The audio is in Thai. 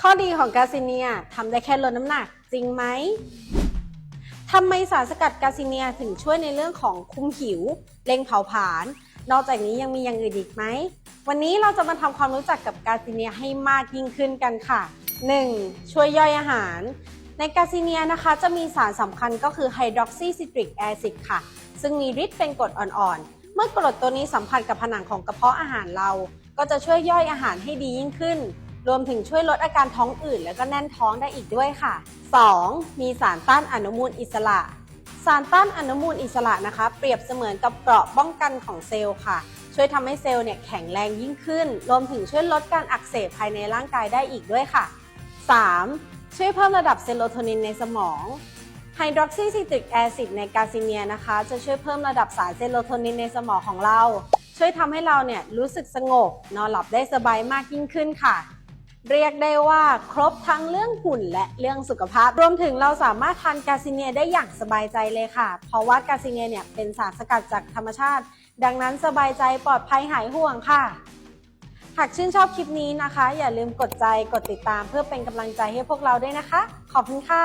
ข้อดีของกาซิเนียทำได้แค่ลดน้ำหนักจริงไหมทำไมสารสกัดกาซิเนียถึงช่วยในเรื่องของคุมหิวเร่งเผาผลาญนอกจากนี้ยังมีอย่างอื่นอีกไหม วันนี้เราจะมาทำความรู้จักกับกาซิเนียให้มากยิ่งขึ้นกันค่ะ 1. ช่วยย่อยอาหาร ในกาซิเนียนะคะจะมีสารสำคัญก็คือไฮดรอกซีซิตริกแอซิดค่ะ ซึ่งมีฤทธิ์เป็นกรดอ่อนๆ เมื่อกรดตัวนี้สัมผัสกับผนังของกระเพาะอาหารเรา ก็จะช่วยย่อยอาหารให้ดียิ่งขึ้น รวมถึงช่วยลดอาการท้องอืดแล้วก็แน่นท้องได้อีกด้วยค่ะ 2. มีสารต้านอนุมูลอิสระ สารต้านอนุมูลอิสระนะคะ เปรียบเสมือนกับเกราะป้องกันของเซลล์ค่ะ ช่วยทำให้เซลล์เนี่ยแข็งแรงยิ่งขึ้น รวมถึงช่วยลดการอักเสบภายในร่างกายได้อีกด้วยค่ะ 3. ช่วยเพิ่มระดับเซโรโทนินในสมองไฮดรอกซีซิตริกแอซิดในกาซิเนียนะคะ จะช่วยเพิ่มระดับสารเซโรโทนินในสมองของเรา ช่วยทำให้เราเนี่ยรู้สึกสงบ นอนหลับได้สบายมากยิ่งขึ้นค่ะ เรียกได้ว่าครบทั้งเรื่องหุ่นและเรื่องสุขภาพ รวมถึงเราสามารถทานกาซิเนียได้อย่างสบายใจเลยค่ะ เพราะว่ากาซิเนียเนี่ยเป็นสารสกัดจากธรรมชาติ ดังนั้นสบายใจปลอดภัยหายห่วงค่ะ หากชื่นชอบคลิปนี้นะคะ อย่าลืมกดใจกดติดตามเพื่อเป็นกำลังใจให้พวกเราด้วยนะคะ ขอบคุณค่ะ